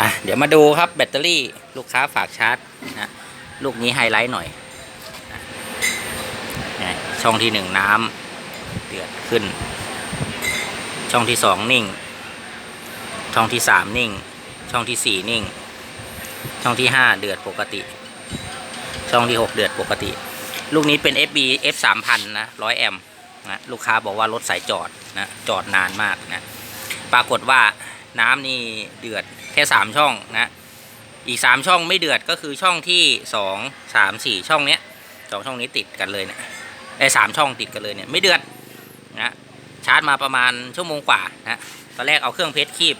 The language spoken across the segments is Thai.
อะเดี๋ยวมาดูครับแบตเตอรี่ลูกค้าฝากชาร์จนะลูกนี้ไฮไลท์หน่อยนะช่องที่หนึ่งน้ำเดือดขึ้น ช่องที่สองนิ่ง ช่องที่สามนิ่ง ช่องที่สี่นิ่ง ช่องที่ห้าเดือดปกติ ช่องที่หกเดือดปกติ ลูกนี้เป็น FB F 3 0 0นะร้อยแอมนะลูกค้าบอกว่ารถสายจอดนะจอดนานมากนะปรากฏว่า น้ำนี่เดือดแค่สามช่องนะ อีกสามช่องไม่เดือดก็คือช่องที่สองสามสี่ช่องเนี้ยสองช่องนี้ติดกันเลยเนี่ยไอ้สามช่องติดกันเลยเนี่ยไม่เดือดนะชาร์จมาประมาณชั่วโมงกว่านะตอนแรกเอาเครื่องเพชรคีบ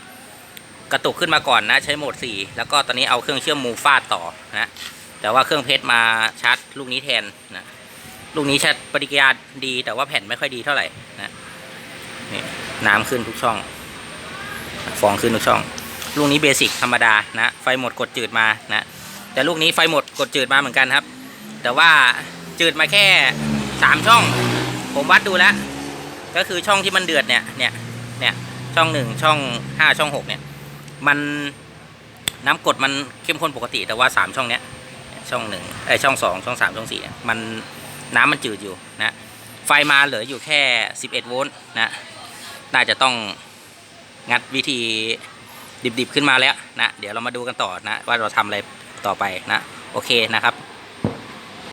กระตุกขึ้นมาก่อนนะใช้โหมดสี่แล้วก็ตอนนี้เอาเครื่องเชื่อมมูฟาดต่อนะแต่ว่าเครื่องเพชรมาชาร์จลูกนี้แทนนะลูกนี้ชาร์จปฏิกิริยาดีแต่ว่าแผ่นไม่ค่อยดีเท่าไหร่นะนี่น้ำขึ้นทุกช่อง ฟองขึ้นทุกช่อง ลูกนี้เบสิกธรรมดานะไฟหมดกดจืดมานะแต่ลูกนี้ไฟหมดกดจืดมาเหมือนกันครับ แต่ว่าจืดมาแค่สามช่อง ผมวัดดูแล้ว ก็คือช่องที่มันเดือดเนี่ยเนี่ยเนี่ยช่องหนึ่งช่องห้าช่องหกเนี่ย มันน้ำกดมันเข้มข้นปกติแต่ว่าสามช่องเนี้ยช่องหนึ่งไอช่องสองช่องสามช่องสี่เนี่ยมันน้ำมันจืดอยู่นะไฟมาเหลืออยู่แค่สิบเอ็ดโวลต์นะน่าจะต้อง งัดวิธีดิบๆขึ้นมาแล้วนะ เดี๋ยวเรามาดูกันต่อนะ ว่าเราทำอะไรต่อไปนะ โอเคนะครับ